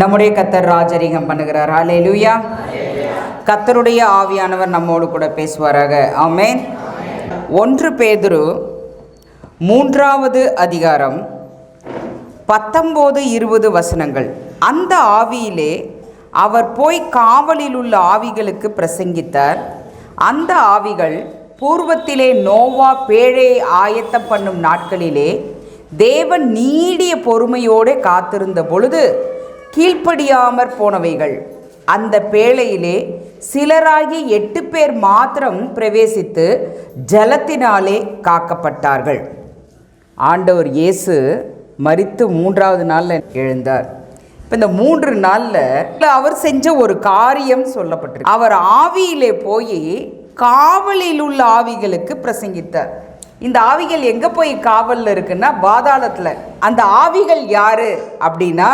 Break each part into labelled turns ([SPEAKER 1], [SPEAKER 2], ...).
[SPEAKER 1] நம்முடைய கத்தர் ராஜரிகம் பண்ணுகிறார். ஹalleluya கத்தருடைய ஆவியானவர் நம்மோடு கூட பேசுவாராக. ஆமே ஒன்று பேதுரு மூன்றாவது அதிகாரம் பத்தொம்போது இருபது வசனங்கள். அந்த ஆவியிலே அவர் போய் காவலில் உள்ள ஆவிகளுக்கு பிரசங்கித்தார். அந்த ஆவிகள் பூர்வத்திலே நோவா பேழையை ஆயத்தம் பண்ணும் நாட்களிலே தேவன் நீடிய பொறுமையோடு காத்திருந்த பொழுது கீழ்ப்படியாமற் போனவைகள். அந்த பேழையிலே சிலராகி எட்டு பேர் மாத்திரம் பிரவேசித்து ஜலத்தினாலே காக்கப்பட்டார்கள். ஆண்டவர் இயேசு மறித்து மூன்றாவது நாளில் எழுந்தார். இப்போ இந்த மூன்று நாளில் அவர் செஞ்ச ஒரு காரியம் சொல்லப்பட்டிருக்கு. அவர் ஆவியிலே போய் காவலில் உள்ள ஆவிகளுக்கு பிரசங்கித்தார். இந்த ஆவிகள் எங்கே போய் காவலில் இருக்குன்னா பாதாளத்தில். அந்த ஆவிகள் யாரு அப்படின்னா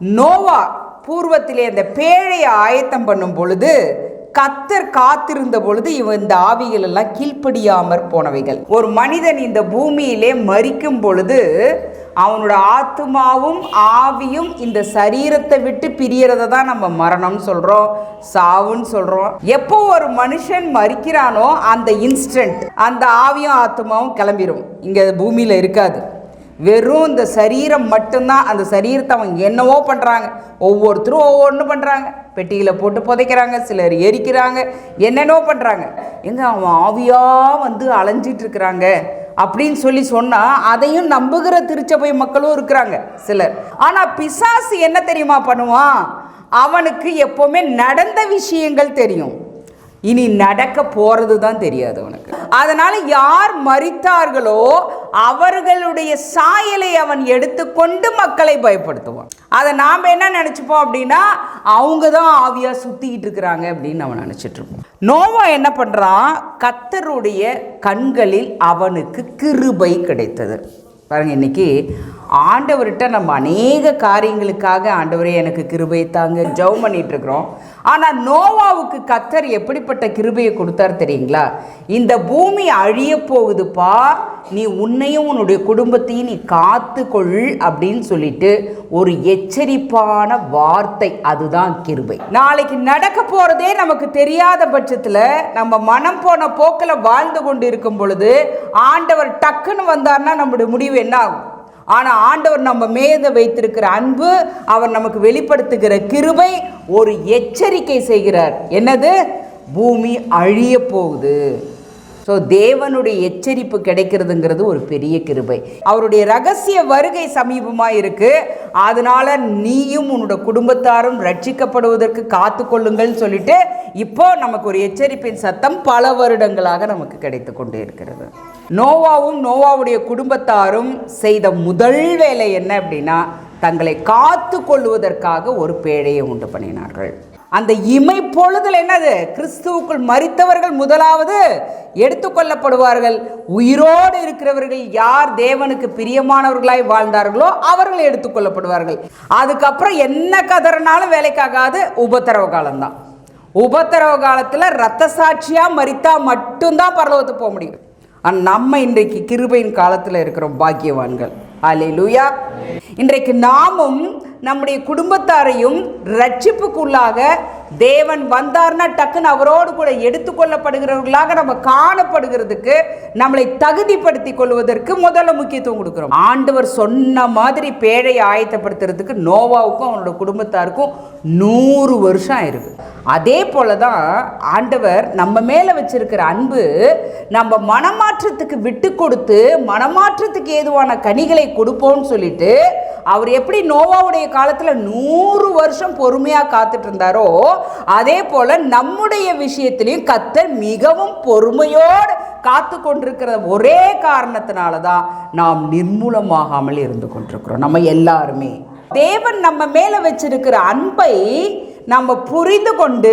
[SPEAKER 1] நோவா பூர்வத்திலே அந்த பேழையை ஆயத்தம் பண்ணும் பொழுது கத்தர் காத்திருந்த பொழுது இவன் இந்த ஆவிகள் எல்லாம் கீழ்ப்படியாமற் போனவைகள். ஒரு மனிதன் இந்த பூமியிலே மறிக்கும் பொழுது அவனோட ஆத்மாவும் ஆவியும் இந்த சரீரத்தை விட்டு பிரியறத தான் நம்ம மரணம்னு சொல்கிறோம் சாவுன்னு சொல்கிறோம் எப்போ ஒரு மனுஷன் மறிக்கிறானோ அந்த இன்ஸ்டன்ட் அந்த ஆவியும் ஆத்மாவும் கிளம்பிடும் இங்கே பூமியில் இருக்காது. வெறும் இந்த சரீரம் மட்டும்தான் அந்த சரீரத்தை அவங்க என்னவோ பண்ணுறாங்க ஒவ்வொருத்தரும் ஒவ்வொன்று பண்ணுறாங்க பெட்டியில் போட்டு புதைக்கிறாங்க சிலர் எரிக்கிறாங்க என்னென்னோ பண்ணுறாங்க எங்க அவன் ஆவியாக வந்து அலைஞ்சிட்டு இருக்கிறாங்க அப்படின்னு சொல்லி சொன்னால் அதையும் நம்புகிற திருச்சபை மக்களும் இருக்கிறாங்க சிலர். ஆனால் பிசாசு என்ன தெரியுமா பண்ணுவான்? அவனுக்கு எப்போவுமே நடந்த விஷயங்கள் தெரியும். இனி நடக்க போகிறது தான் தெரியாது அவனுக்கு அதனால் யார் மறித்தார்களோ அவர்களுடைய சாயலை அவன் எடுத்துக்கொண்டு மக்களை பயப்படுத்துவான். அதை நாம் என்ன நினச்சிப்போம் அப்படின்னா அவங்க தான் ஆவியாக சுற்றிக்கிட்டு இருக்கிறாங்க அப்படின்னு அவன் நினச்சிட்ருப்போம் நோவா என்ன பண்ணுறான் கத்தருடைய கண்களில் அவனுக்கு கிருபை கிடைத்தது. பாருங்க இன்னைக்கு ஆண்டவர்கிட்ட நம்ம அநேக காரியங்களுக்காக ஆண்டவரே எனக்கு கிருபை தாங்க ஜெபம் பண்ணிகிட்ருக்குறோம் ஆனால் நோவாவுக்கு கத்தர் எப்படிப்பட்ட கிருபையை கொடுத்தார் தெரியுங்களா? இந்த பூமி அழிய போகுதுப்பா நீ உன்னையும் உன்னுடைய குடும்பத்தையும் நீ காத்துக்கொள் அப்படின்னு சொல்லிட்டு ஒரு எச்சரிப்பான வார்த்தை அதுதான் கிருபை. நாளைக்கு நடக்க போகிறதே நமக்கு தெரியாத பட்சத்தில் நம்ம மனம் போன போக்கில் வாழ்ந்து கொண்டு இருக்கும் பொழுது ஆண்டவர் டக்குன்னு வந்தார்னா நம்முடைய முடிவு என்ன ஆகும்? ஆனால் ஆண்டவர் நம்ம மேத வைத்திருக்கிற அன்பு அவர் நமக்கு வெளிப்படுத்துகிற கிருபை ஒரு எச்சரிக்கை செய்கிறார். என்னது? பூமி அழிய போகுது. ஸோ தேவனுடைய எச்சரிப்பு கிடைக்கிறதுங்கிறது ஒரு பெரிய கிருபை. அவருடைய ரகசிய வருகை சமீபமாக இருக்கு. அதனால நீயும் உன்னோட குடும்பத்தாரும் ரட்சிக்கப்படுவதற்கு காத்து கொள்ளுங்கள்னு சொல்லிட்டு இப்போ நமக்கு ஒரு எச்சரிப்பின் சத்தம் பல வருடங்களாக நமக்கு கிடைத்து கொண்டே இருக்கிறது. நோவாவும் நோவாவுடைய குடும்பத்தாரும் செய்த முதல் வேலை என்ன அப்படின்னா தங்களை காத்து கொள்வதற்காக ஒரு பேழையை உண்டு பண்ணினார்கள். அந்த இமை பொழுதுல என்னது? கிறிஸ்துவுக்குள் மறித்தவர்கள் முதலாவது எடுத்துக்கொள்ளப்படுவார்கள் உயிரோடு இருக்கிறவர்கள் யார் தேவனுக்கு பிரியமானவர்களாய் வாழ்ந்தார்களோ அவர்கள் எடுத்துக்கொள்ளப்படுவார்கள் அதுக்கப்புறம் என்ன கதறினாலும் வேலைக்காகாது. உபத்திரவ காலம்தான். உபத்திரவ காலத்தில் ரத்த சாட்சியாக மறித்தா மட்டும்தான் பரலோகத்துக்கு போக முடியும். நம்ம இன்றைக்கு கிருபையின் காலத்தில் இருக்கிறோம் பாக்கியவான்கள். அலே லூயா இன்றைக்கு நாமும் நம்முடைய குடும்பத்தாரையும் ரட்சிப்புக்குள்ளாக தேவன் வந்தார்னா டக்குன்னு அவரோடு கூட எடுத்துக்கொள்ளப்படுகிறவர்களாக நம்ம காணப்படுகிறதுக்கு நம்மளை தகுதிப்படுத்தி கொள்வதற்கு முதல்ல முக்கியத்துவம் கொடுக்குறோம். ஆண்டவர் சொன்ன மாதிரி பேழையை ஆயத்தப்படுத்துறதுக்கு நோவாவுக்கும் அவனோட குடும்பத்தாருக்கும் நூறு வருஷம் ஆயிருக்கு. அதே போல தான் ஆண்டவர் நம்ம மேலே வச்சிருக்கிற அன்பு நம்ம மனமாற்றத்துக்கு விட்டு கொடுத்து மனமாற்றத்துக்கு ஏதுவான கனிகளை கொடுப்போம்னு சொல்லிட்டு அவர் எப்படி நோவாவுடைய காலத்தில் நூறு வருஷம் பொறுமையாக காத்துட்டு இருந்தாரோ அதே போல நம்முடைய விஷயத்திலையும் கத்தர் மிகவும் பொறுமையோடு காத்து கொண்டிருக்கிற ஒரே காரணத்தினால தான் நாம் நிர்மூலமாகாமல் இருந்து கொண்டிருக்கிறோம். நம்ம எல்லாருமே. தேவன் நம்ம மேலே வச்சிருக்கிற அன்பை நம்ம புரிந்து கொண்டு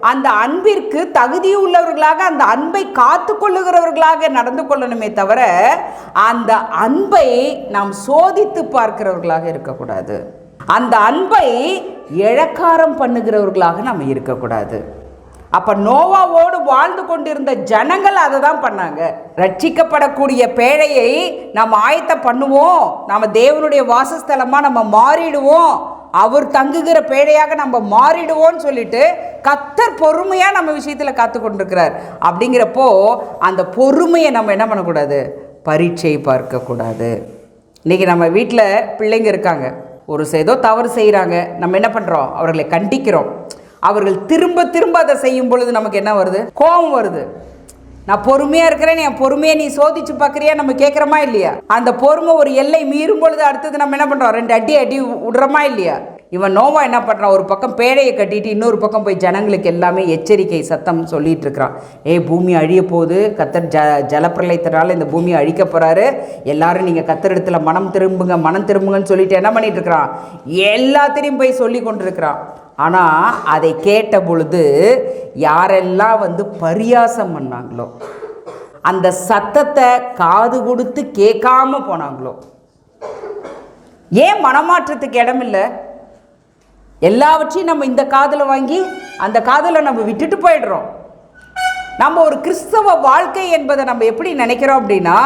[SPEAKER 1] அந்த அன்பிற்கு தகுதியுள்ளவர்களாக அந்த அன்பை காத்து கொள்ளுகிறவர்களாக நடந்து கொள்ளணுமே தவிர அந்த அன்பை நாம் சோதித்து பார்க்கிறவர்களாக இருக்கக்கூடாது. அந்த அன்பை இழக்காரம் பண்ணுகிறவர்களாக நம்ம இருக்கக்கூடாது. அப்போ நோவாவோடு வாழ்ந்து கொண்டிருந்த ஜனங்கள் அதை தான் பண்ணாங்க. ரட்சிக்கப்படக்கூடிய பேழையை நம்ம ஆயத்தம் பண்ணுவோம். நம்ம தேவனுடைய வாசஸ்தலமாக நம்ம மாறிடுவோம். அவர் தங்குகிற பேழையாக நம்ம மாறிடுவோம்னு சொல்லிட்டு கத்தர் பொறுமையாக நம்ம விஷயத்தில் காத்து கொண்டிருக்கிறார். அப்படிங்கிறப்போ அந்த பொறுமையை நம்ம என்ன பண்ணக்கூடாது? பரீட்சை பார்க்கக்கூடாது. இன்றைக்கி நம்ம வீட்டில் பிள்ளைங்க இருக்காங்க. ஒரு ஏதோ தவறு செய்கிறாங்க நம்ம என்ன பண்ணுறோம் அவர்களை கண்டிக்கிறோம். அவர்கள் திரும்ப திரும்ப அதை செய்யும் பொழுது நமக்கு என்ன வருது? கோபம் வருது. நான் பொறுமையாக இருக்கிறேன் என் பொறுமையை நீ சோதிச்சு பார்க்குறியா? நம்ம கேட்குறோமா இல்லையா? அந்த பொறுமை ஒரு எல்லை மீறும் பொழுது அடுத்தது நம்ம என்ன பண்ணுறோம் ரெண்டு அடி அடி விடுறோமா இல்லையா? இவன் நோவா என்ன பண்ணுறான் ஒரு பக்கம் பேழையை கட்டிட்டு இன்னொரு பக்கம் போய் ஜனங்களுக்கு எல்லாமே எச்சரிக்கை சத்தம் சொல்லிட்டு இருக்கிறான். ஏய் பூமி அழிய போகுது. கத்தர் ஜ ஜலப்பிரளயத்தினால இந்த பூமியை அழிக்க போகிறாரு எல்லாரும் நீங்கள் கத்தரிடத்துல மனம் திரும்புங்க மனம் திரும்புங்கன்னு சொல்லிட்டு என்ன பண்ணிட்டு இருக்கிறான்? எல்லாத்தையும் போய் சொல்லி கொண்டிருக்கிறான். ஆனால் அதை கேட்ட பொழுது யாரெல்லாம் வந்து பரியாசம் பண்ணாங்களோ அந்த சத்தத்தை காது கொடுத்து கேட்காம போனாங்களோ ஏன் மனமாற்றத்துக்கு இடமில்லை? எல்லாவற்றையும் நம்ம இந்த காதில் வாங்கி அந்த காதில் நம்ம விட்டுட்டு போயிடுறோம். நம்ம ஒரு கிறிஸ்தவ வாழ்க்கை என்பதை நம்ம எப்படி நினைக்கிறோம் அப்படின்னா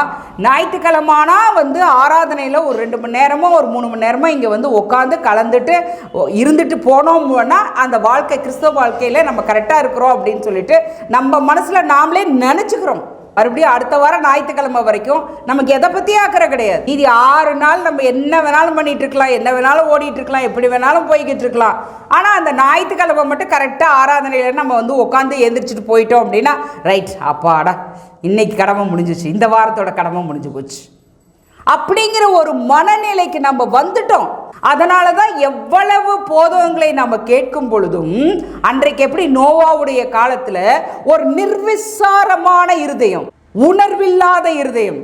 [SPEAKER 1] ஞாயிற்றுக்கிழமானா வந்து ஆராதனையில் ஒரு ரெண்டு மணி நேரமோ ஒரு மூணு மணி நேரமோ இங்கே வந்து உட்காந்து கலந்துட்டு இருந்துட்டு போனோம்னா அந்த வாழ்க்கை கிறிஸ்தவ வாழ்க்கையில் நம்ம கரெக்டாக இருக்கிறோம் அப்படின்னு சொல்லிட்டு நம்ம மனசில் நாமளே நினச்சிக்கிறோம். மறுபடியும் அடுத்த வாரம் ஞாயிற்றுக்கிழமை வரைக்கும் நமக்கு எதை பற்றியும் ஆக்கிற கிடையாது. இது ஆறு நாள் நம்ம என்ன வேணாலும் பண்ணிட்டு இருக்கலாம். என்ன வேணாலும் ஓடிட்டு இருக்கலாம். எப்படி வேணாலும் போய்கிட்டு இருக்கலாம். ஆனால் அந்த ஞாயிற்றுக்கிழமை மட்டும் கரெக்டாக ஆராதனையில் நம்ம வந்து உட்காந்து எழுந்திரிச்சிட்டு போயிட்டோம் அப்படின்னா ரைட் அப்பாடா இன்னைக்கு கடமை முடிஞ்சிச்சு. இந்த வாரத்தோட கடமை முடிஞ்சு போச்சு. அப்படிங்கிற ஒரு மனநிலைக்கு நம்ம வந்துட்டோம். அதனால தான் எவ்வளவு போதகங்களை நம்ம கேட்கும் பொழுதும் அன்றைக்கு எப்படி நோவாவுடைய காலத்தில் ஒரு நிர்விசாரமான இருதயம் உணர்வில்லாத இருதயம்.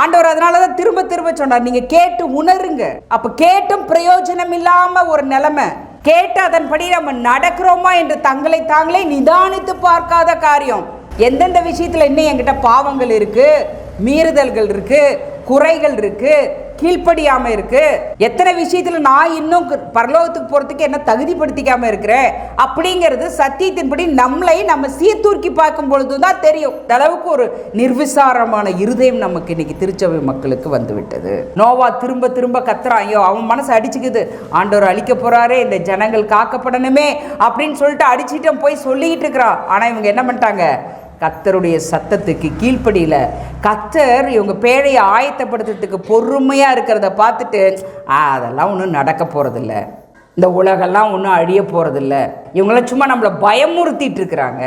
[SPEAKER 1] ஆண்டவர் அதனால தான் திரும்ப திரும்ப சொன்னார் நீங்கள் கேட்டு உணருங்க. அப்போ கேட்டும் பிரயோஜனம் இல்லாமல் ஒரு நிலைமை. கேட்டு அதன்படி நம்ம நடக்கிறோமா என்று தங்களை தாங்களே நிதானித்து பார்க்காத காரியம். எந்தெந்த விஷயத்தில் இன்னும் என்கிட்ட பாவங்கள் இருக்குது மீறுதல்கள் இருக்குது குறைகள் இருக்கு கீழ்ப்படியாமல் இருக்கு. எத்தனை விஷயத்துல நான் இன்னும் பரலோகத்துக்கு போறதுக்கு என்ன தகுதிப்படுத்திக்காம இருக்கிறேன்? அப்படிங்கிறது சத்தியத்தின்படி நம்மளை நம்ம சீர்தூக்கி பார்க்கும் பொழுது தான் தெரியும் அளவுக்கு ஒரு நிர்விசாரமான இருதயம் நமக்கு இன்னைக்கு திருச்சபை மக்களுக்கு வந்து விட்டது நோவா திரும்ப திரும்ப கத்துறான். ஐயோ அவன் மனசு அடிச்சுக்குது. ஆண்டவர் அழிக்க போறாரே இந்த ஜனங்கள் காக்கப்படணுமே அப்படின்னு சொல்லிட்டு அடிச்சிட்டு போய் சொல்லிக்கிட்டு இருக்கிறான். ஆனா இவங்க என்ன பண்ணிட்டாங்க? கத்தருடைய சத்தத்துக்கு கீழ்ப்படியில கத்தர் இவங்க பேழையை ஆயத்தப்படுத்துறதுக்கு பொறுமையாக இருக்கிறத பார்த்துட்டு அதெல்லாம் ஒன்றும் நடக்க போகிறதில்ல இந்த உலகெல்லாம் ஒன்றும் அழிய போகிறதில்ல இவங்களாம் சும்மா நம்மளை பயமுறுத்திட்டு இருக்கிறாங்க.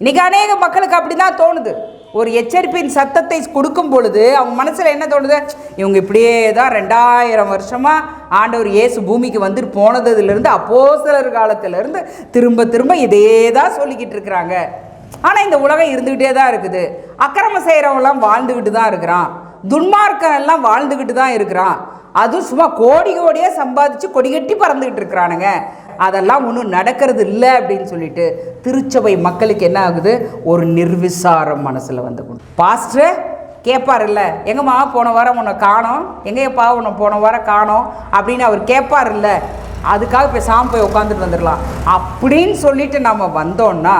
[SPEAKER 1] இன்றைக்கி அநேக மக்களுக்கு அப்படி தான் தோணுது. ஒரு எச்சரிப்பின் சத்தத்தை கொடுக்கும் பொழுது அவங்க மனசில் என்ன தோணுது? இவங்க இப்படியே தான் ரெண்டாயிரம் வருஷமாக ஆண்டவர் இயேசு பூமிக்கு வந்துட்டு போனதுலேருந்து அப்போ சிலர் காலத்திலேருந்து திரும்ப திரும்ப இதே தான் சொல்லிக்கிட்டு இருக்கிறாங்க. ஆனால் இந்த உலகம் இருந்துக்கிட்டே தான் இருக்குது. அக்கிரமம் செய்கிறவங்களாம் வாழ்ந்துக்கிட்டு தான் இருக்கிறான். துன்மார்க்கன் எல்லாம் வாழ்ந்துக்கிட்டு தான் இருக்கிறான். அதுவும் சும்மா கோடி கோடியாக சம்பாதிச்சு கொடி கட்டி பறந்துக்கிட்டு இருக்கிறானுங்க. அதெல்லாம் ஒன்றும் நடக்கிறது இல்லை அப்படின்னு சொல்லிட்டு திருச்சபை மக்களுக்கு என்ன ஆகுது? ஒரு நிர்விசாரம் மனசில் வந்து பாஸ்டர் கேட்பார்ல எங்கம்மா போன வாரம் உன்னை காணோம்? எங்கேயப்பா உன்னை போன வாரம் காணோம்? அப்படின்னு அவர் கேட்பார்ல அதுக்காக பேசாமல் போய் உட்காந்துட்டு வந்துடலாம். அப்படின்னு சொல்லிட்டு நம்ம வந்தோம்னா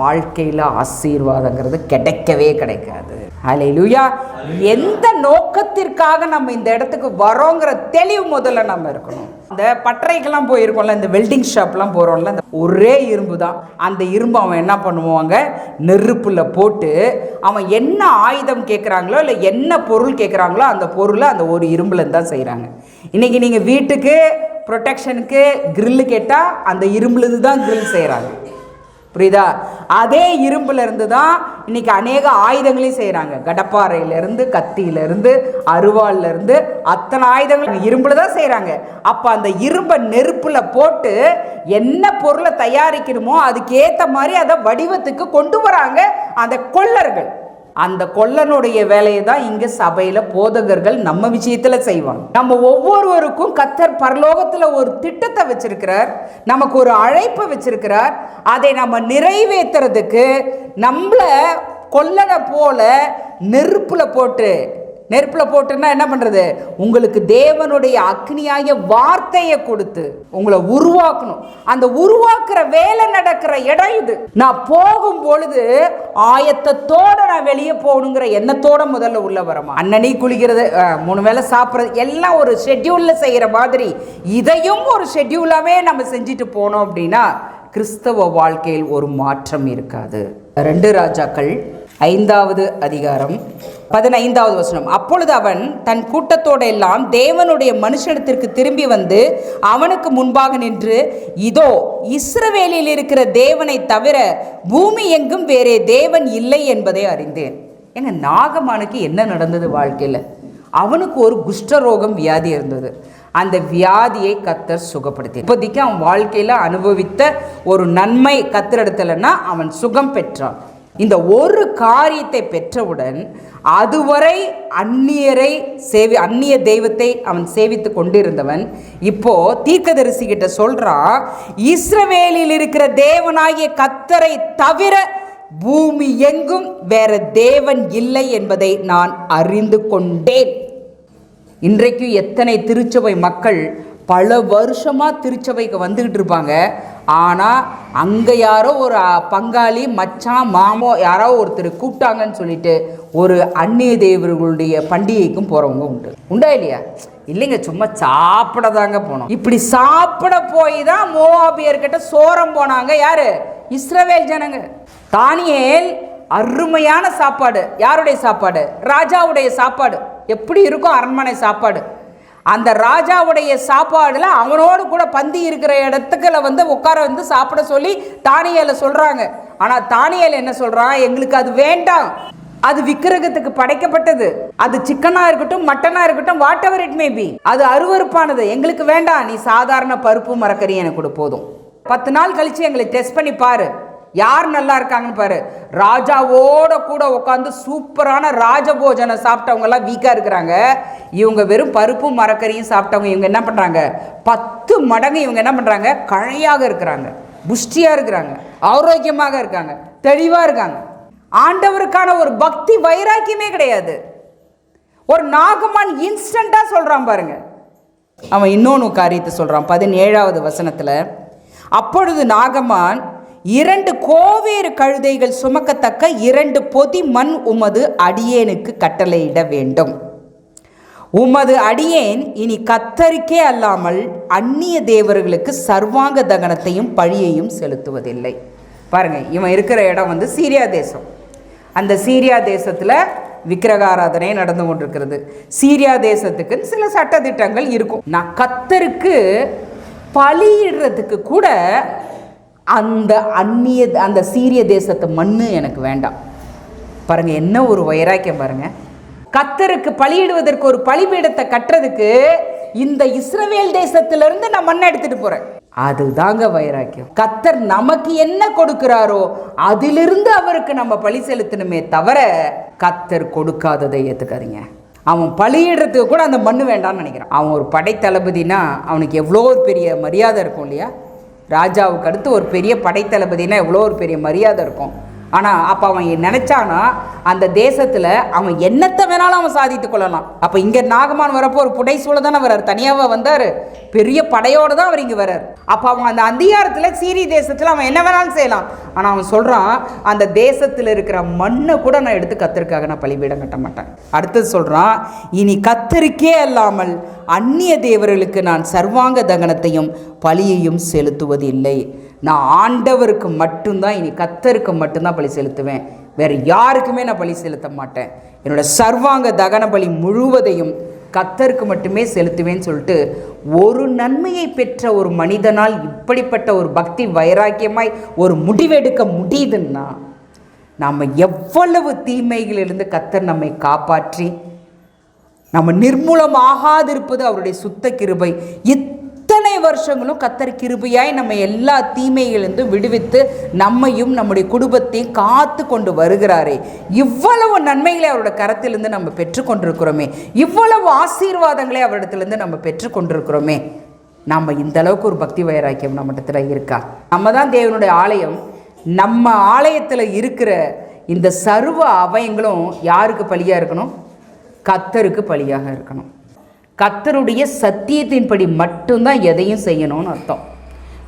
[SPEAKER 1] வாழ்க்கையில் ஆசீர்வாதங்கிறது கிடைக்கவே கிடைக்காது. ஹalleluya எந்த நோக்கத்திற்காக நம்ம இந்த இடத்துக்கு வரோங்கிற தெளிவு முதல்ல நம்ம இருக்கணும். இந்த பட்டறைக்கெல்லாம் போயிருக்கோம்ல இந்த வெல்டிங் ஷாப்லாம் போகிறோம்ல இந்த ஒரே இரும்பு தான். அந்த இரும்பு அவன் என்ன பண்ணுவாங்க நெருப்பில் போட்டு அவன் என்ன ஆயுதம் கேட்குறாங்களோ இல்லை என்ன பொருள் கேட்குறாங்களோ அந்த பொருளை அந்த ஒரு இரும்புலேருந்து தான் செய்கிறாங்க இன்றைக்கி நீங்கள் வீட்டுக்கு ப்ரொடெக்ஷனுக்கு க்ரில்லு கேட்டால் அந்த இரும்புலேருந்து தான் க்ரில் செய்கிறாங்க புரியுதா? அதே இரும்புல இருந்து தான் இன்னைக்கு அநேக ஆயுதங்களையும் செய்கிறாங்க கடப்பாறையிலேருந்து கத்தியிலேருந்து அருவாள்லேருந்து அத்தனை ஆயுதங்கள் இரும்புல தான் செய்கிறாங்க அப்போ அந்த இரும்பை நெருப்பில் போட்டு என்ன பொருளை தயாரிக்கணுமோ அதுக்கேற்ற மாதிரி அதை வடிவத்துக்கு கொண்டு வராங்க அந்த கொள்ளர்கள் அந்த கொல்லனுடைய வேலையை தான் இங்க சபையில போதகர்கள் நம்ம விஷயத்துல செய்வாங்க. நம்ம ஒவ்வொருவருக்கும் கத்தர் பரலோகத்துல ஒரு திட்டத்தை வச்சிருக்கிறார் நமக்கு ஒரு அழைப்பை வச்சிருக்கிறார் அதை நம்ம நிறைவேற்றுறதுக்கு நம்மள கொல்லனை போல நெருப்புல போட்டு நெருப்பில் போட்டுன்னா என்ன பண்ணுறது உங்களுக்கு தேவனுடைய அக்னியாகிய வார்த்தையை கொடுத்து உங்களை உருவாக்கணும். அந்த உருவாக்குற வேலை நடக்கிற இடம் இது. நான் போகும் பொழுது ஆயத்தத்தோட நான் வெளியே போகணுங்கிற எண்ணத்தோட முதல்ல உள்ள வரமா? அன்னனி குளிக்கிறது மூணு வேளை சாப்பிட்றது எல்லாம் ஒரு ஷெட்யூலில் செய்கிற மாதிரி. இதையும் ஒரு ஷெட்யூலாகவே நம்ம செஞ்சுட்டு போனோம் அப்படின்னா கிறிஸ்தவ வாழ்க்கையில் ஒரு மாற்றம் இருக்காது. ரெண்டு ராஜாக்கள் ஐந்தாவது அதிகாரம் பதினைந்தாவது வசனம். அப்பொழுது அவன் தன் கூட்டத்தோடு எல்லாம் தேவனுடைய மனுஷனத்திற்கு திரும்பி வந்து அவனுக்கு முன்பாக நின்று இதோ இஸ்ரவேலில் இருக்கிற தேவனை தவிர பூமி எங்கும் வேறே தேவன் இல்லை என்பதை அறிந்தேன். ஏங்க நாகமானுக்கு என்ன நடந்தது வாழ்க்கையில்? அவனுக்கு ஒரு குஷ்டரோகம் வியாதி இருந்தது. அந்த வியாதியை கத்தர் சுகப்படுத்தி இப்போதைக்கு அவன் வாழ்க்கையில் அனுபவித்த ஒரு நன்மை கத்தரிடத்துலன்னா அவன் சுகம் பெற்றான். இந்த ஒரு காரியத்தை பெற்றவுடன் அதுவரை அந்நியரை சேவி அந்நிய தெய்வத்தை அவன் சேவித்து கொண்டிருந்தவன். இப்போ தீர்க்கதரிசி கிட்ட சொல்றான் இஸ்ரவேலில் இருக்கிற தேவனாகிய கத்தரை தவிர பூமி எங்கும் வேற தேவன் இல்லை என்பதை நான் அறிந்து கொண்டேன். இன்றைக்கு எத்தனை திருச்சபை மக்கள் பல வருஷமாக திருச்சபைக்கு வந்துக்கிட்டு இருப்பாங்க. ஆனால் அங்கே யாரோ ஒரு பங்காளி மச்சான் மாமோ யாரோ ஒருத்தர் கூப்பிட்டாங்கன்னு சொல்லிட்டு ஒரு அந்நிய தேவர்களுடைய பண்டிகைக்கும் போகிறவங்க உண்டு. உண்டா இல்லையா? இல்லைங்க சும்மா சாப்பிட தாங்க போனோம். இப்படி சாப்பிட போய் தான் மோவாபியர்கிட்ட சோரம் போனாங்க. யாரு? இஸ்ரவேல் ஜனங்க. தானியேல் அருமையான சாப்பாடு. யாருடைய சாப்பாடு? ராஜாவுடைய சாப்பாடு. எப்படி இருக்கும் அரண்மனை சாப்பாடு. அந்த ராஜாவுடைய சாப்பாடில் அவனோடு கூட பந்தி இருக்கிற இடத்துக்குல வந்து உட்கார வந்து சாப்பிட சொல்லி தானியலை சொல்கிறாங்க ஆனால் தானியல் என்ன சொல்கிறான் எங்களுக்கு அது வேண்டாம். அது விக்கிரகத்துக்கு படைக்கப்பட்டது. அது சிக்கனா இருக்கட்டும் மட்டனா இருக்கட்டும் whatever it may be அது அருவருப்பானது. எங்களுக்கு வேண்டாம். நீ சாதாரண பருப்பு மரக்கறி எனக்கு கொடு போதும். பத்து நாள் கழிச்சு எங்களை டெஸ்ட் பண்ணி பாரு. யார் நல்லா இருக்காங்கன்னு பாரு. ராஜாவோட கூட உட்காந்து சூப்பரான ராஜபோஜனை சாப்பிட்டவங்கெல்லாம் வீக்காக இருக்கிறாங்க. இவங்க வெறும் பருப்பும் மரக்கறியும் சாப்பிட்டவங்க இவங்க என்ன பண்ணுறாங்க பத்து மடங்கு இவங்க என்ன பண்ணுறாங்க கழையாக இருக்கிறாங்க. புஷ்டியாக இருக்கிறாங்க. ஆரோக்கியமாக இருக்காங்க. தெளிவாக இருக்காங்க. ஆண்டவருக்கான ஒரு பக்தி வைராக்கியமே கிடையாது. ஒரு நாகமான் இன்ஸ்டண்ட்டாக சொல்கிறான் பாருங்க. அவன் இன்னொன்று காரியத்தை சொல்கிறான் பதினேழாவது வசனத்தில் அப்பொழுது நாகமான் இரண்டு கோவேறு கழுதைகள் சுமக்கத்தக்க இரண்டு பொதி மண் உமது அடியேனுக்கு கட்டளையிட வேண்டும். உமது அடியேன் இனி கத்தரிக்கே அல்லாமல் அந்நிய தேவர்களுக்கு சர்வாங்க தகனத்தையும் பழியையும் செலுத்துவதில்லை. பாருங்க இவன் இருக்கிற இடம் வந்து சீரியா தேசம். அந்த சீரியா தேசத்தில் விக்கிரகாராதனை நடந்து கொண்டிருக்கிறது. சீரியா தேசத்துக்கு சில சட்டத்திட்டங்கள் இருக்கும். நான் கத்தருக்கு பலியிடுறதுக்கு கூட அந்த அந்நிய அந்த சீரிய தேசத்து மண்ணு எனக்கு வேண்டாம். பாருங்கள் என்ன ஒரு வைராக்கியம் பாருங்கள் கத்தருக்கு பலியிடுவதற்கு ஒரு பலிபீடத்தை கட்டுறதுக்கு இந்த இஸ்ரவேல் தேசத்திலிருந்து நான் மண்ணை எடுத்துட்டு போகிறேன் அதுதாங்க வைராக்கியம். கத்தர் நமக்கு என்ன கொடுக்கிறாரோ அதிலிருந்து அவருக்கு நம்ம பழி செலுத்தணுமே தவிர கத்தர் கொடுக்காததை ஏற்றுக்காதீங்க அவன் பழியிடுறதுக்கு கூட அந்த மண்ணு வேண்டாம்னு நினைக்கிறான். அவன் ஒரு படைத்தளபதினா அவனுக்கு எவ்வளோ ஒரு பெரிய மரியாதை இருக்கும் இல்லையா? ராஜாவுக்கு அடுத்து ஒரு பெரிய படைத்தளபதினா எவ்வளோ ஒரு பெரிய மரியாதை இருக்கும். ஆனால் அப்போ அவன் நினச்சானா அந்த தேசத்தில் அவன் என்னத்தை வேணாலும் அவன் சாதித்து கொள்ளலாம். அப்போ இங்கே நாகமான் வரப்போ ஒரு புடைசூழ தானே வர்றார். தனியாக வந்தார். பெரிய படையோடு தான் அவர் இங்கே வர்றார். அப்போ அவன் அந்த அந்தியாரத்தில் சீரி தேசத்தில் அவன் என்ன வேணாலும் செய்யலாம். ஆனால் அவன் சொல்கிறான் அந்த தேசத்தில் இருக்கிற மண்ணை கூட நான் எடுத்து கத்தருக்காக நான் பலிபீடம் கட்ட மாட்டேன். அடுத்தது சொல்கிறான் இனி கத்தருக்கே அல்லாமல் அந்நிய தேவர்களுக்கு நான் சர்வாங்க தகனத்தையும் பலியையும் செலுத்துவதில்லை. நான் ஆண்டவருக்கு மட்டும்தான் இனி கத்தருக்கு மட்டும்தான் பலி செலுத்துவேன். வேறு யாருக்குமே நான் பலி செலுத்த மாட்டேன். என்னோட சர்வாங்க தகன பலி முழுவதையும் கத்தருக்கு மட்டுமே செலுத்துவேன்னு சொல்லிட்டு ஒரு நன்மையை பெற்ற ஒரு மனிதனால் இப்படிப்பட்ட ஒரு பக்தி வைராக்கியமாய் ஒரு முடிவெடுக்க முடியுதுன்னா நாம் எவ்வளவு தீமைகளிலிருந்து கத்தர் நம்மை காப்பாற்றி நம்ம நிர்மூலமாகாதிருப்பது அவருடைய சுத்த கிருபை. இத்தனை வருஷங்களும் கத்தர் கிருபியாய் நம்ம எல்லா தீமையிலிருந்து விடுவித்து நம்மையும் நம்முடைய குடும்பத்தையும் காத்து கொண்டு வருகிறாரே. இவ்வளவு நன்மைகளை அவரோட கரத்திலிருந்து நம்ம பெற்றுக்கொண்டிருக்கிறோமே இவ்வளவு ஆசீர்வாதங்களை அவரிடத்திலிருந்து நம்ம பெற்றுக்கொண்டிருக்கிறோமே நம்ம இந்த அளவுக்கு ஒரு பக்தி வைராக்கியம் நம்ம இருக்கா? நம்ம தான் தேவனுடைய ஆலயம். நம்ம ஆலயத்தில் இருக்கிற இந்த சர்வ அவயங்களும் யாருக்கு பலியாக இருக்கணும்? கத்தருக்கு பலியாக இருக்கணும். கத்தருடைய சத்தியத்தின்படி மட்டும்தான் எதையும் செய்யணும்னு அர்த்தம்.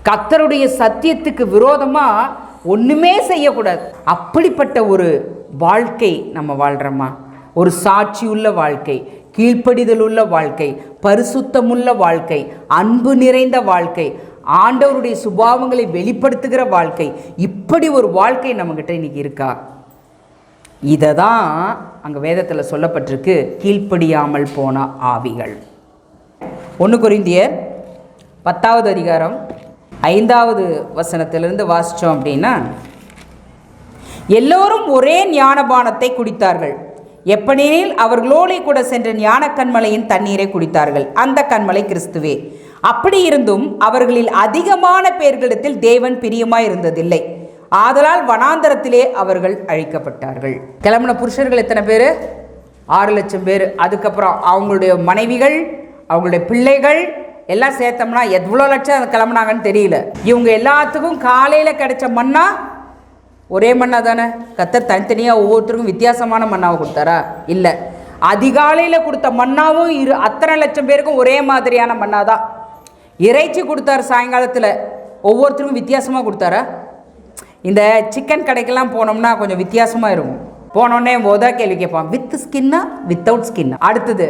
[SPEAKER 1] கத்தருடைய சத்தியத்துக்கு விரோதமாக ஒன்றுமே செய்யக்கூடாது. அப்படிப்பட்ட ஒரு வாழ்க்கை நம்ம வாழ்கிறோமா ஒரு சாட்சியுள்ள வாழ்க்கை கீழ்ப்படிதல் உள்ள வாழ்க்கை பரிசுத்தமுள்ள வாழ்க்கை அன்பு நிறைந்த வாழ்க்கை ஆண்டவருடைய சுபாவங்களை வெளிப்படுத்துகிற வாழ்க்கை இப்படி ஒரு வாழ்க்கை நம்மக்கிட்ட இன்றைக்கி இருக்கா? இதை தான் அங்கே வேதத்தில் சொல்லப்பட்டிருக்கு கீழ்ப்படியாமல் போன ஆவிகள். ஒன்று குறிந்தியர் பத்தாவது அதிகாரம் ஐந்தாவது வசனத்திலிருந்து வாசித்தோம் அப்படின்னா எல்லோரும் ஒரே ஞானபானத்தை குடித்தார்கள். எப்படியெனில் அவர்களோடு கூட சென்ற ஞான கண்மலையின் தண்ணீரை குடித்தார்கள். அந்த கண்மலை கிறிஸ்துவே. அப்படி இருந்தும் அவர்களில் அதிகமான பேர்களிடத்தில் தேவன் பிரியமாய் இருந்ததில்லை. ஆதலால் வனாந்தரத்திலே அவர்கள் அழிக்கப்பட்டார்கள். கிளம்பின புருஷர்கள் எத்தனை பேர்? ஆறு லட்சம் பேர். அதுக்கப்புறம் அவங்களுடைய மனைவிகள் அவங்களுடைய பிள்ளைகள் எல்லாம் சேர்த்தோம்னா எவ்வளோ லட்சம் கிளம்புனாங்கன்னு தெரியல. இவங்க எல்லாத்துக்கும் காலையில் கிடைச்ச மண்ணா ஒரே மண்ணா தானே? கத்தர் தனித்தனியாக ஒவ்வொருத்தருக்கும் வித்தியாசமான மண்ணாவை கொடுத்தாரா? இல்லை. அதிகாலையில் கொடுத்த மண்ணாவும் இரு அத்தனை லட்சம் பேருக்கும் ஒரே மாதிரியான மண்ணா தான் இறைச்சி கொடுத்தாரு சாயங்காலத்தில். ஒவ்வொருத்தருக்கும் வித்தியாசமாக கொடுத்தாரா? இந்த சிக்கன் கடைக்கெல்லாம் போனோம்னா கொஞ்சம் வித்தியாசமாக இருக்கும். போனோடனே மொத கேள்வி கேட்பான் வித் ஸ்கின்னா வித்தவுட் ஸ்கின் அடுத்தது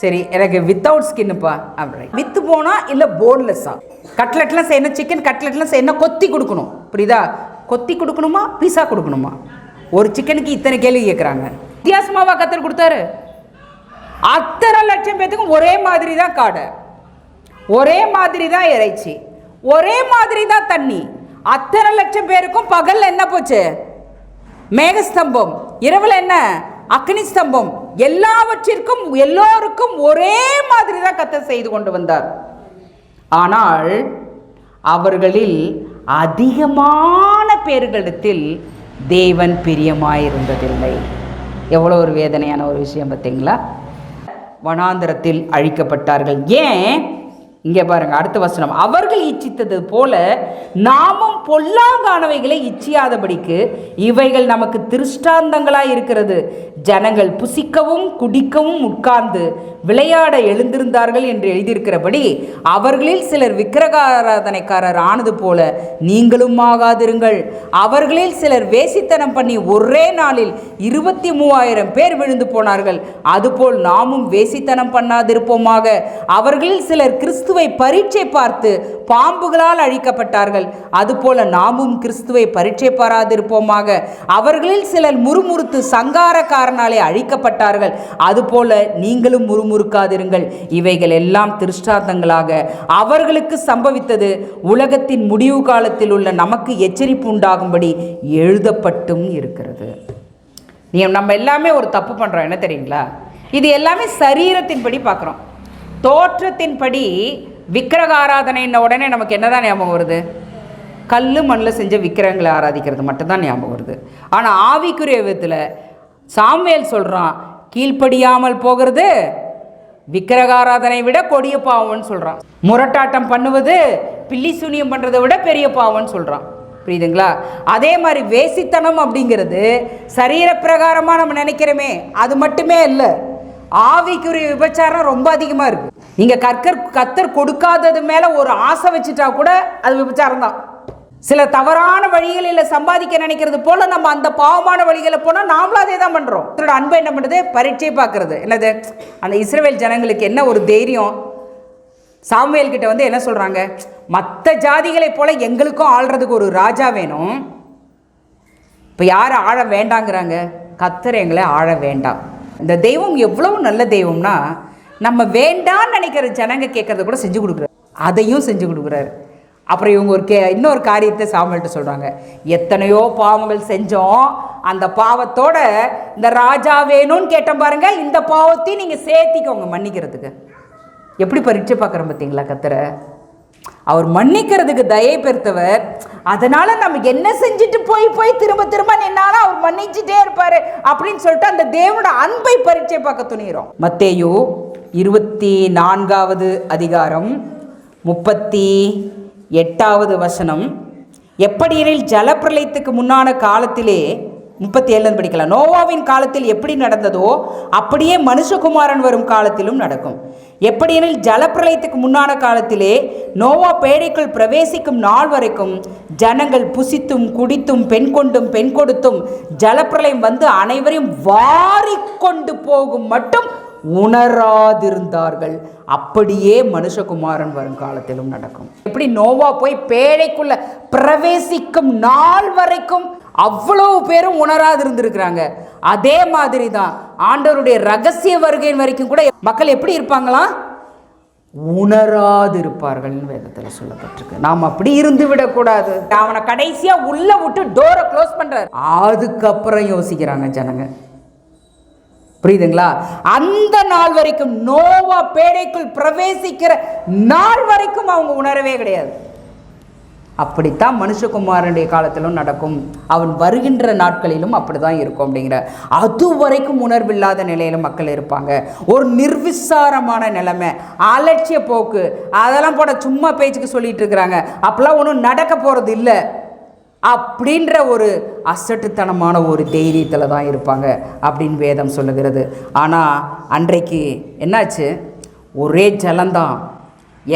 [SPEAKER 1] சரி எனக்கு வித்தவுட் ஸ்கின்னுப்பா அப்படி. வித்து போனால் இல்லை போன்லெஸ்ஸா கட்லெட்லாம் செய்யணும் சிக்கன் கட்லெட்லாம் செய்யணும் கொத்தி கொடுக்கணும். புரியுதா? கொத்தி கொடுக்கணுமா? பீஸா கொடுக்கணுமா? ஒரு சிக்கனுக்கு இத்தனை கேள்வி கேட்குறாங்க. வித்தியாசமாவா கத்தர் கொடுத்தாரு? அத்தனை லட்சம் பேத்துக்கும் ஒரே மாதிரி தான் காடை. ஒரே மாதிரி தான் இறைச்சி. ஒரே மாதிரி தான் தண்ணி. அத்தனை லட்சம் பேருக்கும் பகல் என்ன போச்சு? மேகஸ்தம்பம். இரவில் என்ன? அக்னி ஸ்தம்பம் எல்லாவற்றிற்கும் எல்லோருக்கும் ஒரே மாதிரி தான் கத்தர் செய்து கொண்டு வந்தார். ஆனால் அவர்களில் அதிகமான பேர்களிடத்தில் தேவன் பிரியமாயிருந்ததில்லை. எவ்வளோ ஒரு வேதனையான ஒரு விஷயம் பார்த்தீங்களா? வனாந்திரத்தில் அழிக்கப்பட்டார்கள். ஏன்? இங்கே பாருங்க அடுத்த வசனம். அவர்கள் இச்சித்தது போல நாமும் பொல்லாங்கானவைகளை இச்சியாதபடிக்கு இவைகள் நமக்கு திருஷ்டாந்தங்களாய் இருக்கிறது. ஜனங்கள் புசிக்கவும் குடிக்கவும் உட்கார்ந்து விளையாட எழுந்திருந்தார்கள் என்று எழுதியிருக்கிறபடி அவர்களில் சிலர் விக்கிரகாராதனைக்காரர் ஆனது போல நீங்களும் ஆகாதிருங்கள். அவர்களில் சிலர் வேசித்தனம் பண்ணி ஒரே நாளில் இருபத்தி மூவாயிரம் பேர் விழுந்து போனார்கள். அதுபோல் நாமும் வேசித்தனம் பண்ணாதிருப்போமாக. அவர்களில் சிலர் கிறிஸ்து கிறிஸ்துவை பரீட்சை பார்த்து பாம்புகளால் அழிக்கப்பட்டார்கள். அதுபோல நாமும் கிறிஸ்துவை பரீட்சை பாராதிருப்போமாக. அவர்களில் சிலர் முறுமுறுத்து சங்காரக்காரனாலே அழிக்கப்பட்டார்கள். அதுபோல நீங்களும் முறுமுறுக்காதிருங்கள். இவைகள் எல்லாம் திருஷ்டாந்தங்களாக. அவர்களுக்கு சம்பவித்தது உலகத்தின் முடிவு காலத்தில் உள்ள நமக்கு எச்சரிப்பு உண்டாகும்படி எழுதப்பட்டும் இருக்கிறது. நீ நம்ம எல்லாமே ஒரு தப்பு பண்ணுறோம் என்ன தெரியுங்களா? இது எல்லாமே சரீரத்தின்படி பார்க்குறோம் தோற்றத்தின்படி விக்கிரக ஆராதனைன்ன உடனே நமக்கு என்னதான் ஞாபகம் வருது? கல் மண்ணில் செஞ்ச விக்கிரகங்களை ஆராதிக்கிறது மட்டும்தான் ஞாபகம் வருது. ஆனால் ஆவிக்குரிய விதத்தில் சாம்வேல் சொல்கிறான் கீழ்ப்படியாமல் போகிறது விக்கிரகாராதனை விட கொடிய பாவம்னு சொல்கிறான் முரட்டாட்டம் பண்ணுவது பில்லி சூனியம் பண்ணுறதை விட பெரிய பாவம்னு சொல்கிறான் புரியுதுங்களா? அதே மாதிரி வேசித்தனம் அப்படிங்கிறது சரீர பிரகாரமாக நம்ம நினைக்கிறோமே அது மட்டுமே இல்லை. ஆவிக்குரிய விபச்சாரம் ரொம்ப அதிகமாக இருக்குது நீங்கள் கற்கர் கத்தர் கொடுக்காதது மேலே ஒரு ஆசை வச்சுட்டா கூட அது விபச்சாரம் தான். சில தவறான வழிகளில் சம்பாதிக்க நினைக்கிறது போல நம்ம அந்த பாவமான வழிகளை போனால் நாமளும் அதே தான் பண்ணுறோம் இதோட அன்பை என்ன பண்ணுறது பரீட்சை பார்க்கறது. என்னது? அந்த இஸ்ரேல் ஜனங்களுக்கு என்ன ஒரு தைரியம்? சாமுவேல் கிட்ட வந்து என்ன சொல்கிறாங்க மற்ற ஜாதிகளைப் போல எங்களுக்கும் ஆள்றதுக்கு ஒரு ராஜா வேணும். இப்போ யார் ஆழ வேண்டாங்கிறாங்க? கத்தர் எங்களை ஆழ வேண்டாம். இந்த தெய்வம் எவ்வளவு நல்ல தெய்வம்னா நம்ம வேண்டான்னு நினைக்கிற ஜனங்க கேட்கறத கூட செஞ்சு கொடுக்குறாரு. அதையும் செஞ்சு கொடுக்குறாரு. அப்புறம் இவங்க ஒரு கே இன்னொரு காரியத்தை சாமல்கிட்ட சொல்கிறாங்க எத்தனையோ பாவங்கள் செஞ்சோம். அந்த பாவத்தோட இந்த ராஜா வேணும்னு கேட்டோம் பாருங்க. இந்த பாவத்தையும் நீங்கள் சேர்த்திக்கோங்க மன்னிக்கிறதுக்கு. எப்படி பரீட்சை பார்க்குறோம் பார்த்தீங்களா கத்துற அவர் மன்னிக்கிறதுக்கு தயை பெருத்தவர் அதனால நம்ம என்ன செஞ்சுட்டு போய் போய் திரும்ப திரும்ப நின்னாலும் அவர் மன்னிச்சுட்டே இருப்பாரு அப்படின்னு சொல்லிட்டு அந்த தேவனோட அன்பை பரீட்சை பார்க்க துணிகிறோம். மத்தேயோ இருபத்தி நான்காவது அதிகாரம் முப்பத்தி எட்டாவது வசனம். எப்படியெனில் ஜலப்பிரளயத்துக்கு முன்னான காலத்திலே முப்பத்தி ஏழுல படிக்கலாம். நோவாவின் காலத்தில் எப்படி நடந்ததோ அப்படியே மனுஷகுமாரன் வரும் காலத்திலும் நடக்கும். எப்படியெனில் ஜலப்பிரளயத்துக்கு முன்னான காலத்திலே நோவா பேழைக்குள் பிரவேசிக்கும் நாள் வரைக்கும் ஜனங்கள் புசித்தும் குடித்தும் பெண் கொண்டும் பெண் கொடுத்தும் ஜலப்பிரளயம் வந்து அனைவரையும் வாரிக்கொண்டு போகும் மட்டும் உணராதிருந்தார்கள். அப்படியே மனுஷகுமாரன் வரும் காலத்திலும் நடக்கும். எப்படி நோவா போய் பேழைக்குள்ள பிரவேசிக்கும் நாள் வரைக்கும் அவ்வளவு பேரும் உணராது இருந்திருக்கிறாங்க அதே மாதிரி தான் ஆண்டவருடைய ரகசிய வருகையின் வரைக்கும் கூட மக்கள் எப்படி இருப்பாங்களாம் உணராது இருப்பார்கள் வேதத்தில் சொல்லப்பட்டிருக்கு. நாம் அப்படி இருந்து விடக்கூடாது. அவனை கடைசியாக உள்ள விட்டு டோரை க்ளோஸ் பண்ணுறாரு அதுக்கப்புறம் யோசிக்கிறாங்க ஜனங்க. புரியுதுங்களா? அந்த நாள் வரைக்கும் நோவா பேடைக்குள் பிரவேசிக்கிற நாள் வரைக்கும் அவங்க உணரவே கிடையாது. அப்படித்தான் மனுஷகுமாரனுடைய காலத்திலும் நடக்கும். அவன் வருகின்ற நாட்களிலும் அப்படிதான் இருக்கும் அப்படிங்கிற. அது வரைக்கும் உணர்வில்லாத நிலையில மக்கள் இருப்பாங்க. ஒரு நிர்விசாரமான நிலைமை. அலட்சிய போக்கு. அதெல்லாம் போட சும்மா பேச்சுக்கு சொல்லிட்டு இருக்கிறாங்க. அப்பெல்லாம் ஒன்றும் நடக்க போறது இல்லை. அப்படின்ற ஒரு அசட்டுத்தனமான ஒரு தைரியத்தில் தான் இருப்பாங்க அப்படின்னு வேதம் சொல்லுகிறது. ஆனால் அன்றைக்கு என்னாச்சு? ஒரே ஜலந்தான்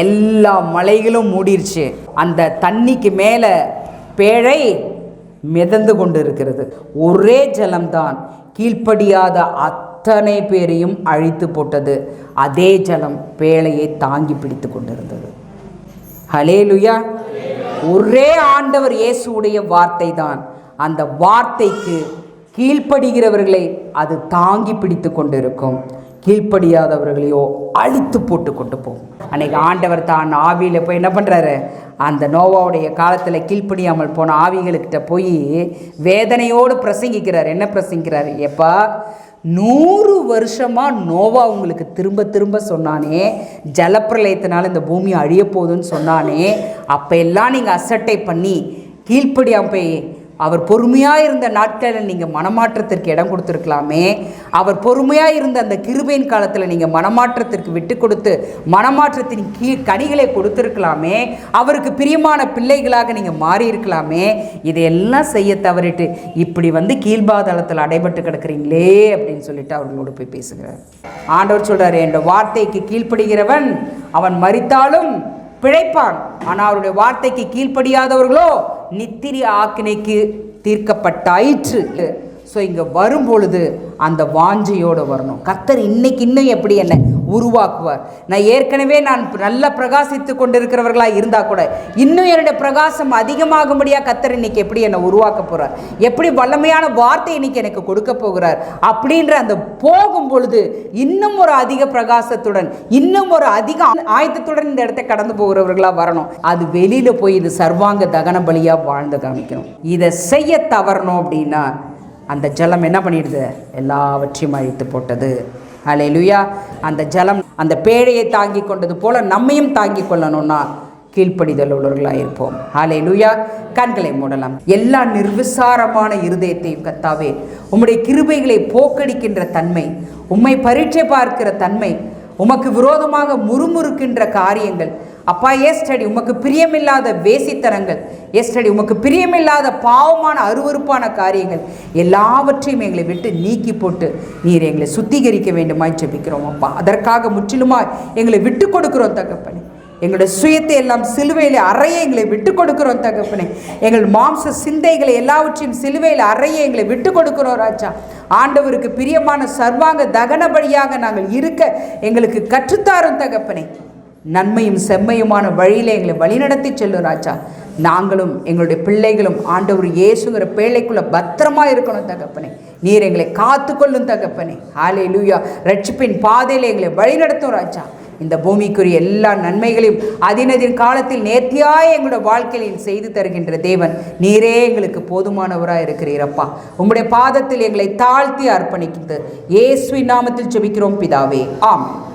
[SPEAKER 1] எல்லா மலைகளும் மூடிருச்சு. அந்த தண்ணிக்கு மேலே பேழை மிதந்து கொண்டு இருக்கிறது ஒரே ஜலம்தான். கீழ்ப்படியாத அத்தனை பேரையும் அழித்து போட்டது. அதே ஜலம் பேழையை தாங்கி பிடித்து கொண்டிருந்தது. ஹலேலுயா ஒரே ஆண்டவர் இயேசுடைய வார்த்தை தான் அந்த வார்த்தைக்கு கீழ்ப்படுகிறவர்களை அது தாங்கி பிடித்து கொண்டிருக்கும். கீழ்ப்படியாதவர்களையோ அழித்து போட்டு கொண்டு போகும் அன்னைக்கு ஆண்டவர் தான் ஆவியில் போய் என்ன பண்ணுறாரு அந்த நோவாவுடைய காலத்தில் கீழ்ப்படியாமல் போன ஆவிகளுக்கிட்ட போய் வேதனையோடு பிரசங்கிக்கிறார். என்ன பிரசங்கிக்கிறார்? எப்பா நூறு வருஷமாக நோவா உங்களுக்கு திரும்ப திரும்ப சொன்னானே ஜலப்பிரளயத்தினால இந்த பூமி அழிய போகுதுன்னு சொன்னானே அப்போ எல்லாம் நீங்கள் அசட்டை பண்ணி கீழ்ப்படியாமல் போய் அவர் பொறுமையாக இருந்த நாட்களில் நீங்கள் மனமாற்றத்திற்கு இடம் கொடுத்துருக்கலாமே. அவர் பொறுமையாக இருந்த அந்த கிருபையின் காலத்தில் நீங்கள் மனமாற்றத்திற்கு விட்டு கொடுத்து மனமாற்றத்தின் கீ கனிகளை கொடுத்துருக்கலாமே. அவருக்கு பிரியமான பிள்ளைகளாக நீங்கள் மாறி இருக்கலாமே இதையெல்லாம் செய்ய தவறிட்டு இப்படி வந்து கீழ்பாதளத்தில் அடைபட்டு கிடக்குறீங்களே அப்படின்னு சொல்லிட்டு அவர்களோடு போய் பேசுகிறார். ஆண்டவர் சொல்கிறார் என்ற வார்த்தைக்கு கீழ்ப்படுகிறவன் அவன் மறித்தாலும் பிழைப்பான். ஆனால் அவருடைய வார்த்தைக்கு கீழ்ப்படியாதவர்களோ நித்திரி ஆக்கினைக்கு தீர்க்கப்பட்டாயிற்று. ஸோ இங்கே வரும் பொழுது அந்த வாஞ்சையோடு வரணும். கத்தர் இன்னைக்கு இன்னும் எப்படி என்னை உருவாக்குவார்? நான் ஏற்கனவே நான் நல்ல பிரகாசித்து கொண்டிருக்கிறவர்களாக இருந்தால் கூட இன்னும் என்னுடைய பிரகாசம் அதிகமாகும்படியாக கத்தர் இன்னைக்கு எப்படி என்னை உருவாக்க போகிறார் எப்படி வல்லமையான வார்த்தை இன்னைக்கு எனக்கு கொடுக்க போகிறார்? அப்படின்ற அந்த போகும் பொழுது இன்னும் ஒரு அதிக பிரகாசத்துடன் இன்னும் ஒரு அதிக ஆயத்தத்துடன் இந்த இடத்தை கடந்து போகிறவர்களாக வரணும். அது வெளியில் போய் இது சர்வாங்க தகன பலியாக வாழ்ந்து காமிக்கணும். இதை செய்ய தவறணும் அப்படின்னா அந்த ஜலம் என்ன பண்ணிடுது? எல்லாவற்றையும் அழித்து போட்டது. ஹalleluya அந்த ஜலம் அந்த பேழையை தாங்கி கொண்டது போல நம்மையும் தாங்கி கொள்ளணும்னா கீழ்ப்படிதல் உள்ளவர்களாக இருப்போம். லுயா கண்களை மூடலாம். எல்லா நிர்விசாரமான இருதயத்தையும் கத்தாவே உம்முடைய கிருபைகளை போக்கடிக்கின்ற தன்மை உம்மை பரீட்சை பார்க்கிற தன்மை உமக்கு விரோதமாக முறுமுறுக்கின்ற காரியங்கள் அப்பா ஏஸ்டடி உமக்கு பிரியமில்லாத வேசித்தனங்கள் ஏஸ்டடி உமக்கு பிரியமில்லாத பாவமான அருவருப்பான காரியங்கள் எல்லாவற்றையும் எங்களை விட்டு நீக்கி போட்டு நீர் எங்களை சுத்திகரிக்க வேண்டுமாய் ஜெபிக்கிறோம் அப்பா. அதற்காக முற்றிலுமாய் எங்களை விட்டு கொடுக்கிறோம் தகப்பனே. எங்களுடைய சுயத்தை எல்லாம் சிலுவையில் அறைய எங்களை விட்டு கொடுக்கிறோம் தகப்பனே. எங்கள் மாம்ச சிந்தைகளை எல்லாவற்றையும் சிலுவையில் அறைய எங்களை விட்டு கொடுக்கிறோம் ராஜா. ஆண்டவருக்கு பிரியமான சர்வாங்க தகனபடியாக நாங்கள் இருக்க எங்களுக்கு கற்றுத்தாரும் தகப்பனே. நன்மையும் செம்மையுமான வழியில் எங்களை வழிநடத்தி செல்லும் ராஜா. நாங்களும் எங்களுடைய பிள்ளைகளும் ஆண்டவர் இயேசுங்கிற பேழைக்குள்ளே பத்திரமா இருக்கணும் தகப்பனே. நீர் எங்களை காத்துக்கொள்ளும் தகப்பனே. ஆலே லூயா ரட்சிப்பின் பாதையில் எங்களை வழிநடத்தும் ராஜா. இந்த பூமிக்குரிய எல்லா நன்மைகளையும் அதினதின் காலத்தில் நேர்த்தியாய் எங்களோட வாழ்க்கையில் செய்து தருகின்ற தேவன். நீரே எங்களுக்கு போதுமானவராக இருக்கிறீரப்பா. உம்முடைய பாதத்தில் எங்களை தாழ்த்தி அர்ப்பணிக்கிறது இயேசுவின் நாமத்தில் செபிக்கிறோம் பிதாவே. ஆம்